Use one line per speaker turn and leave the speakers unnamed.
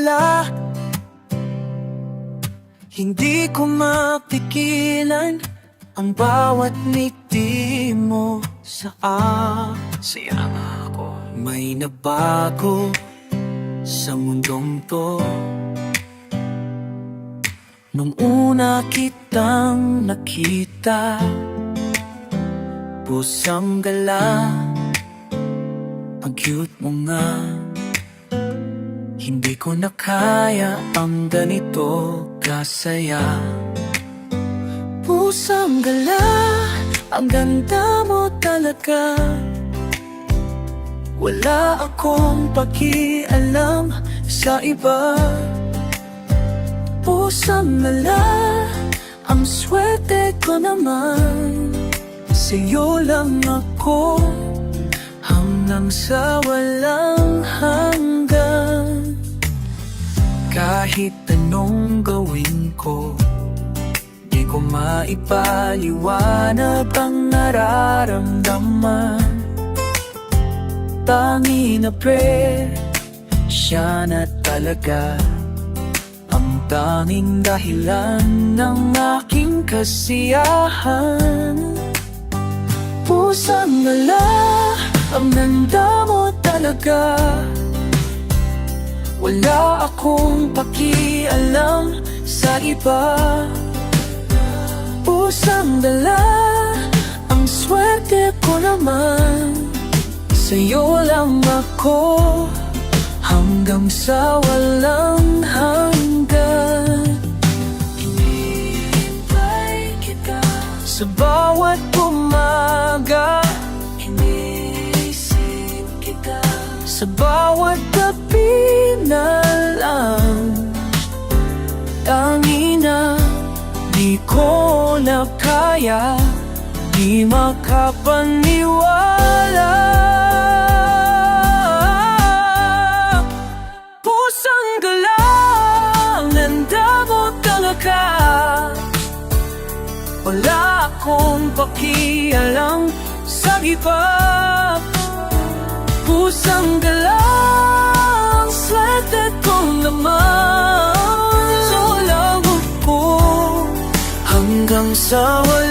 wala. Hindi ko mapigilan Ang bawat ngiti mo sa Saya nga ako May nabago sa mundong to. Nung una kitang nakita Pusang gala Ang cute mo nga. Hindi ko na kaya ang ganito kasaya. Pusang gala Ang ganda mo talaga. Wala akong pakialam sa iba. Pusang gala Ang swerte ko naman. Sa'yo lang ako Hanggang sa walang Kahit anong gawin ko Di ko maipaliwanag ang nararamdaman. Tangi na pre Siya na talaga Ang tanging dahilan ng aking kasiyahan. Pusang gala Ang ganda mo talaga Wala akong pakialam sa iba. Pusang dala Ang swerte ko naman. Sa'yo lang ako Hanggang sa walang hanggan. Hinihintay kita Sa bawat umaga Sa bawat gabi na lang. Tangina Di ko na kaya Di makapaniwala. Pusang galang Nanda mo talaga Wala akong pakialam sa iba Pusang galang Swerte ko naman lang ako Hanggang sa wala